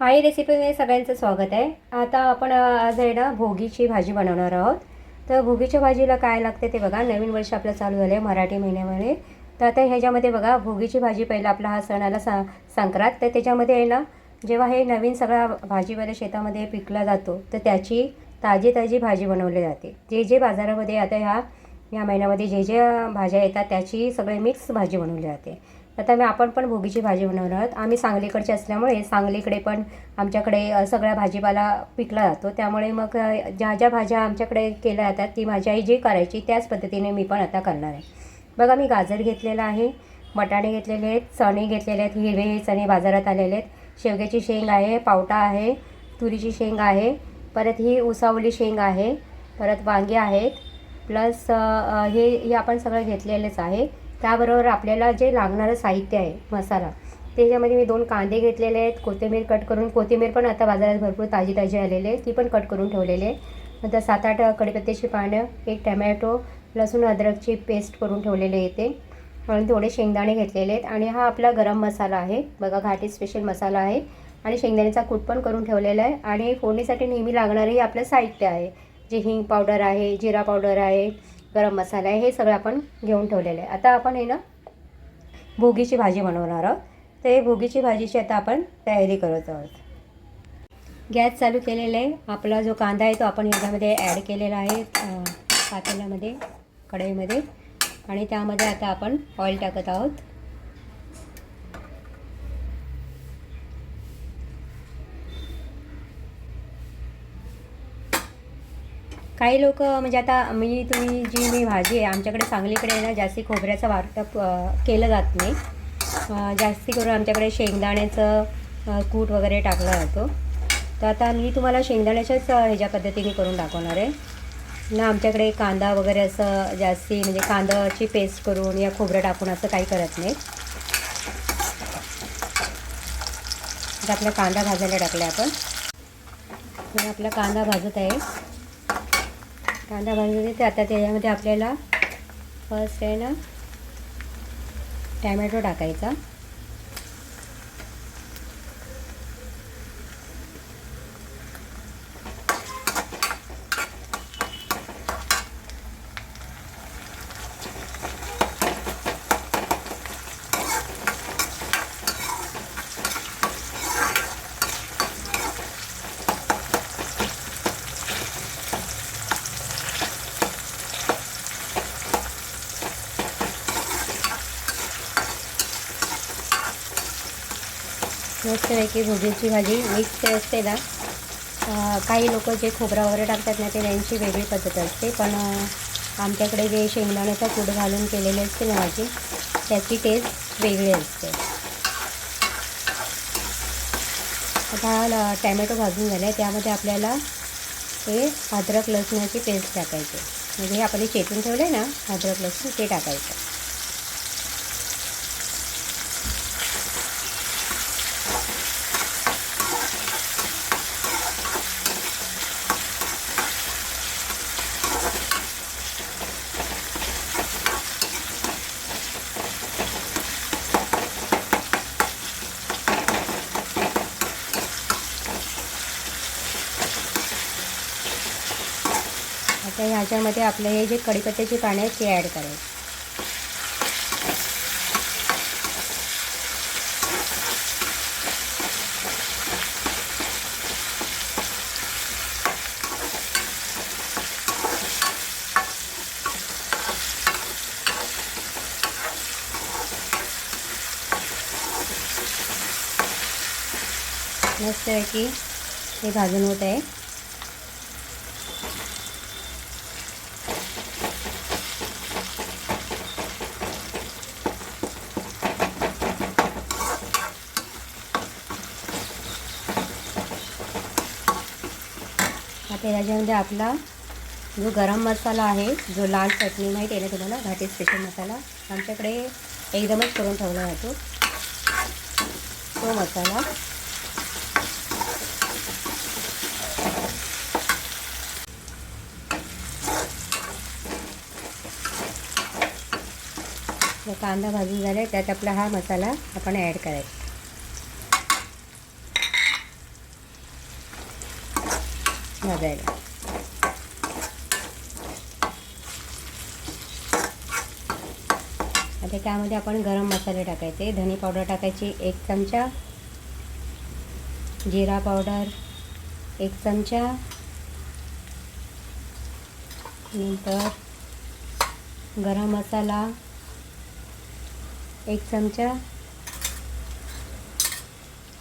आई रेसिपीमध्ये सगळ्यांचं स्वागत आहे. आता आपण आज आहे ना भोगीची भाजी बनवणार आहोत. तर भोगीच्या भाजीला काय लागते ते बघा. नवीन वर्ष आपलं चालू झालं आहे मराठी महिन्यामध्ये. तर आता ह्याच्यामध्ये बघा भोगीची भाजी पहिला आपला हा सण आला सा संक्रांत. तर त्याच्यामध्ये आहे ना जेव्हा हे नवीन सगळा भाजीवाल्या शेतामध्ये पिकला जातो तर त्याची ताजी ताजी भाजी बनवली जाते. जे जे बाजारामध्ये आता ह्या या महिन्यामध्ये जे जे भाज्या येतात त्याची सगळे मिक्स भाजी बनवली जाते. आता मी आपण पण भोगीची भाजी बनवणार आहोत. आम्ही सांगलीकडचे असल्यामुळे सांगलीकडे पण आमच्याकडे सगळ्या भाजीपाला पिकला जातो. त्यामुळे मग ज्या ज्या भाज्या आमच्याकडे केल्या जातात ती माझी आई जी करायची त्याच पद्धतीने मी पण आता करणार आहे. बघा मी गाजर घेतलेला आहे बटाणे घेतलेले आहेत चणे घेतलेले आहेत हिरवे चणे बाजारात आलेले आहेत. शेवग्याची शेंग आहे पावटा आहे तुरीची शेंग आहे परत ही उसावली शेंग आहे परत वांगे आहेत प्लस हे हे आपण सगळं घेतलेलेच आहे. त्याबरोबर आपल्याला जे लागणारं साहित्य आहे मसाला त्याच्यामध्ये मी दोन कांदे घेतलेले आहेत. कोथिंबीर कट करून कोथिंबीर पण आता बाजारात भरपूर ताजी ताजी आलेली आहे. ती पण कट करून ठेवलेली आहे. नंतर सात आठ कढीपत्त्याची पानं एक टमॅटो लसूण अद्रकची पेस्ट करून ठेवलेली आहे इथे. आणि थोडे शेंगदाणे घेतलेले आहेत. आणि हा आपला गरम मसाला आहे. बघा घाटी स्पेशल मसाला आहे. आणि शेंगदाण्याचा कूट पण करून ठेवलेला आहे. आणि फोडणीसाठी नेहमी लागणारंही आपलं साहित्य आहे. जे हिंग पावडर आहे जिरा पावडर आहे गरम मसाला आहे हे सगळं आपण घेऊन ठेवलेलं आहे. आता आपण हे ना भोगीची भाजी बनवणार आहोत. तर हे भोगीची भाजीची आता आपण तयारी करत आहोत. गॅस चालू केलेला आहे. आपला जो कांदा आहे तो आपण ह्याच्यामध्ये ॲड केलेला आहे पातेल्यामध्ये कढईमध्ये. आणि त्यामध्ये आता आपण ऑइल टाकत आहोत. काही लोक म्हणजे आता मी तुम्ही जी मी भाजी आहे आमच्याकडे सांगलीकडे ना जास्ती खोबऱ्याचं वाटप केलं जात नाही. अ, जास्ती करून आमच्याकडे शेंगदाण्याचं कूट वगैरे टाकला जातो. तर आता मी तुम्हाला शेंगदाण्याच्याच ह्याच्या पद्धतीने करून दाखवणार आहे. ना आमच्याकडे कांदा वगैरे असं जास्ती म्हणजे कांद्याची पेस्ट करून या खोबरं टाकून असं काही करत नाही. म्हणजे आपला कांदा भाजायला टाकला आपण. तर आपला कांदा भाजत आहे. कांदा भाजून घेते. आता त्याच्यामध्ये आपल्याला फर्स्ट आहे ना टॅमॅटो टाकायचा. मस्तपैकी भोगीची भाजी मिक्स असते ना. काही लोक जे खोबरा वगैरे टाकतात ना ते त्यांची वेगळी पद्धत असते. पण आमच्याकडे जे शेंगदाण्याचा कूट घालून केलेले असते ना भाजी त्याची टेस्ट वेगळी असते. आता टॅमॅटो भाजून झाला आहे त्यामध्ये आपल्याला हे अद्रक लसणाची पेस्ट टाकायची. म्हणजे हे आपण चेतून ठेवलं आहे ना अद्रक लसूण ते टाकायचं आता ह्याच्यामध्ये आपलं हे जे कढीपत्त्याची पाने आहेत ते ॲड करायची मस्त आहे की हे भाजून होत आहे. आता याच्यामध्ये आपला जो गरम मसाला आहे जो लाल चटणी माहीत आहे ना तुम्हाला घाटी स्पेशल मसाला आमच्याकडे एकदमच करून ठेवला जातो. तो मसाला कांदा भाजून झाला त्यात आपला हा मसाला आपण ॲड करायचा. भाजायला आता त्यामध्ये आपण गरम मसाले टाकायचे. धनी पावडर टाकायची एक चमचा. जिरा पावडर एक चमचा. नंतर गरम मसाला एक चमचा.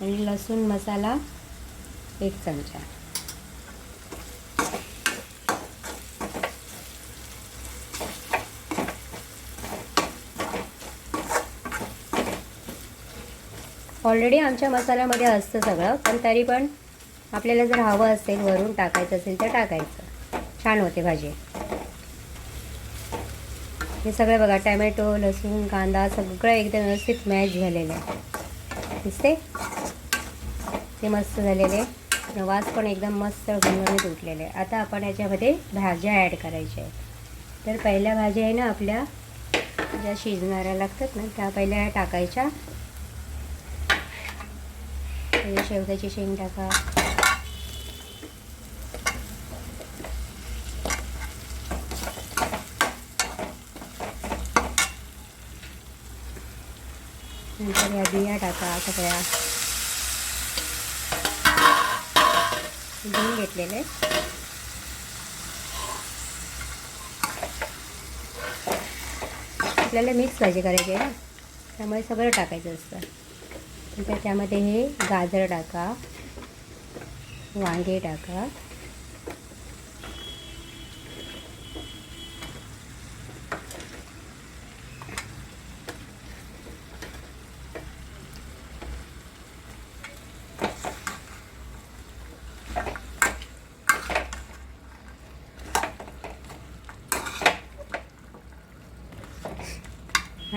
आणि लसूण मसाला एक चमचा. ऑलरेडी आमच्या मसाल्यामध्ये असतं सगळं पण तरी पण आपल्याला जर हवं असेल वरून टाकायचं असेल तर टाकायचं. छान होते भाजी. हे सगळं बघा टॅमॅटो लसूण कांदा सगळं एकदम व्यवस्थित मॅच झालेलं आहे. दिसते ते मस्त झालेले. आहे वास पण एकदम मस्त घमघमीत उठलेले आहे. आता आपण याच्यामध्ये भाज्या ॲड करायच्या आहेत. तर पहिल्या भाज्या आहे ना आपल्या ज्या शिजणाऱ्या लागतात ना त्या पहिल्या टाकायच्या. शेवग्याची शेंग टाका. नंतर या बिया टाका सगळ्या. धुवून घेतलेले. आपल्याला मिक्स भाजी करायची आहे त्यामुळे सगळं टाकायचं असतं. त्याच्यामध्ये हे गाजर टाका वांगे टाका.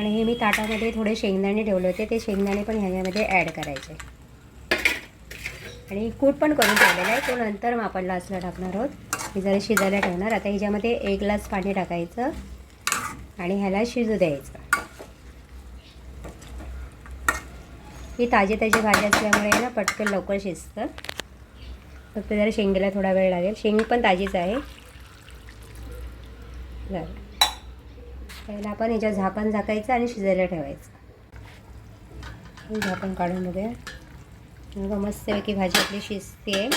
आणि हे मी ताटामध्ये थोडे शेंगदाणे ठेवले होते. ते शेंगदाणे पण ह्याच्यामध्ये ॲड करायचे. आणि कूट पण करून ठेवलेला आहे. तो नंतर मग आपण लास्टला टाकणार आहोत. मी जरा शिजायला ठेवणार. आता ह्याच्यामध्ये एक ग्लास पाणी टाकायचं आणि ह्याला शिजू द्यायचं. ही ताजी ताजी भाजी असल्यामुळे ना पटकन लवकर शिजतं. फक्त जरा शेंगेला थोडा वेळ लागेल. शेंग पण ताजीच आहे. झालं पहिला आपण याच्या झाकण झाकायचं आणि शिजायला ठेवायचं. झाकण काढून बघूया. बघा मस्तपैकी भाजी आपली शिजते.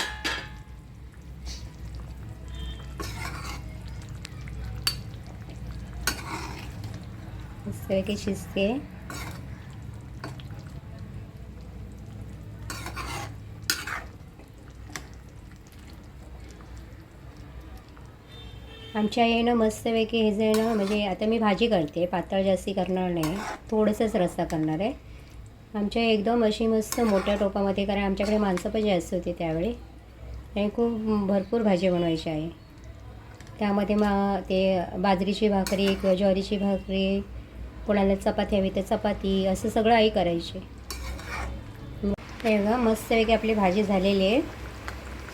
मस्तपैकी शिजते. आहे आमच्या येणं मस्तपैकी हे जे ना म्हणजे आता मी भाजी करते पातळ जास्ती करणार नाही थोडंसंच रस्सा करणार आहे. आमच्या एकदम अशी मस्त मोठ्या टोपामध्ये कारण आमच्याकडे माणसं पण जास्त होती त्यावेळी. आणि खूप भरपूर भाजी बनवायची आहे त्यामध्ये मग ते बाजरीची भाकरी किंवा ज्वारीची भाकरी कोणाला चपाती हवी तर चपाती असं सगळं आई करायची. हे मस्तपैकी आपली भाजी झालेली आहे.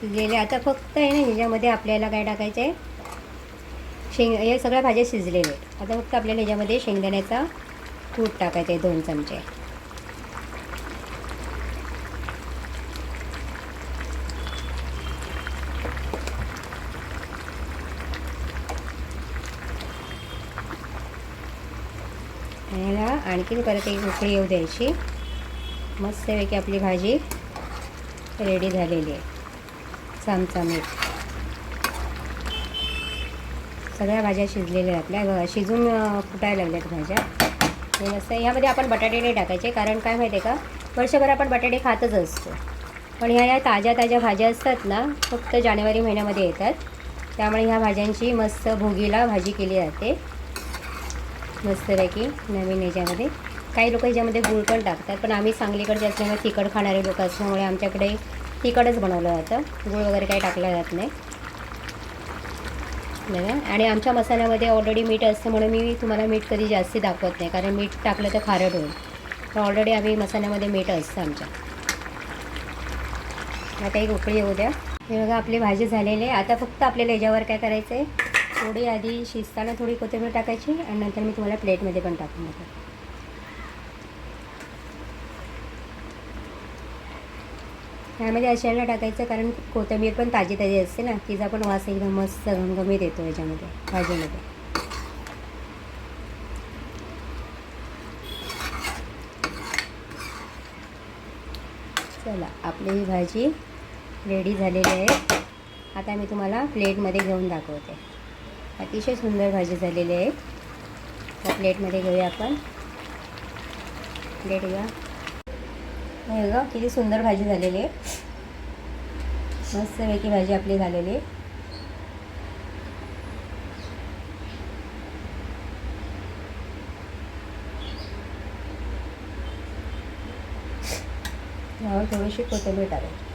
गेली आता फक्त आहे ना ह्याच्यामध्ये आपल्याला काय टाकायचं आहे शेंग या सगळ्या भाज्या शिजलेल्या आहेत. आता फक्त आपल्याला ह्याच्यामध्ये शेंगदाण्याचा कूट टाकायचा आहे दोन चमचे. ह्याला आणखीन परत एक उकळी येऊ द्यायची. मस्तपैकी आपली भाजी रेडी झालेली आहे. चमचमीत. सगळ्या भाज्या शिजलेल्या आहेत. आपल्या शिजून फुटायला लागल्यात भाज्या. हे मस्त ह्यामध्ये आपण बटाटे नाही टाकायचे कारण काय माहिती आहे का? वर्षभर आपण बटाटे खातच असतो. पण ह्या या ताज्या ताज्या भाज्या असतात ना फक्त जानेवारी महिन्यामध्ये येतात. त्यामुळे ह्या भाज्यांची मस्त भोगीला भाजी केली जाते. मस्तपैकी नवीन याच्यामध्ये काही लोक ह्याच्यामध्ये गुळ पण टाकतात पण आम्ही सांगलीकडचे असल्यामुळे तिखट खाणारे लोक असल्यामुळे आमच्याकडे तिखटच बनवलं जातं. गुळ वगैरे काही टाकलं जात नाही. बघा आणि आमच्या मसाल्यामध्ये ऑलरेडी मीठ असतं म्हणून मी तुम्हाला मीठ कधी जास्ती दाखवत नाही कारण मीठ टाकलं तर खारट होईल. तर ऑलरेडी आम्ही मसाल्यामध्ये मीठ असतं आमच्या. आता एक उकळी येऊ द्या. हे बघा आपली भाजी झालेली आहे. आता फक्त आपल्याला याच्यावर काय करायचं आहे थोडी आधी शिजताना थोडी कोथिंबीर टाकायची आणि नंतर मी तुम्हाला प्लेटमध्ये पण टाकून देते. त्यामध्ये अशाला टाकायचं कारण कोथिंबीर पण ताजी ताजी असते ना तिचा पण वास एकदम मस्त घमघमीत येतो याच्यामध्ये भाजीमध्ये. चला आपली ही भाजी रेडी झालेली आहे. आता मी तुम्हाला प्लेटमध्ये घेऊन दाखवते. अतिशय सुंदर भाजी झालेली आहे. त्या प्लेटमध्ये घेऊया आपण. प्लेट घ्या. हे ग किती सुंदर भाजी झालेली आहे. मस्तपैकी भाजी आपली झालेली आहे. यावर थोडीशी कोथिंबीर टाकायची.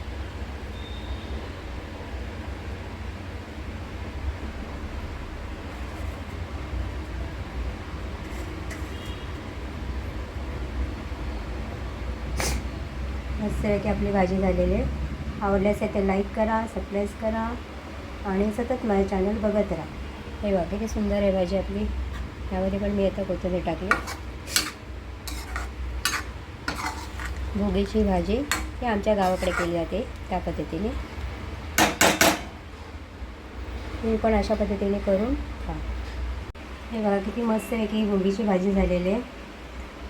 मस्तपैकी आपली भाजी झालेली आहे. आवडल्यास ते लाईक करा सबस्क्राईब करा आणि सतत माझं चॅनल बघत राहा. हे बघा किती सुंदर आहे भाजी आपली. यामध्ये पण मी आता कोथिंबीर टाकली. भोगीची भाजी ही आमच्या गावाकडे केली जाते त्या पद्धतीने. तुम्ही पण अशा पद्धतीने करून खा हे बघा किती मस्त आहे की भोगीची भाजी झालेली आहे.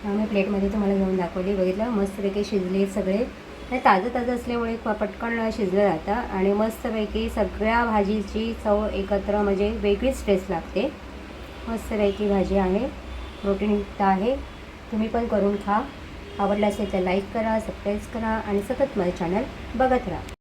मी प्लेटमध्ये तुम्हाला घेऊन दाखवली बघितलं? मस्तपैकी शिजली सगळे. आणि ताजं ताजं असल्यामुळे प- पटकन शिजलं जातं आणि मस्तपैकी सगळ्या भाजीची चव एकत्र म्हणजे वेगळीच टेस्ट लागते. मस्तपैकी भाजी आहे प्रोटीनयुक्त आहे. तुम्ही पण करून खा. आवडलं असेल तर लाईक करा सबस्क्राईब करा आणि सतत माझं चॅनल बघत राहा.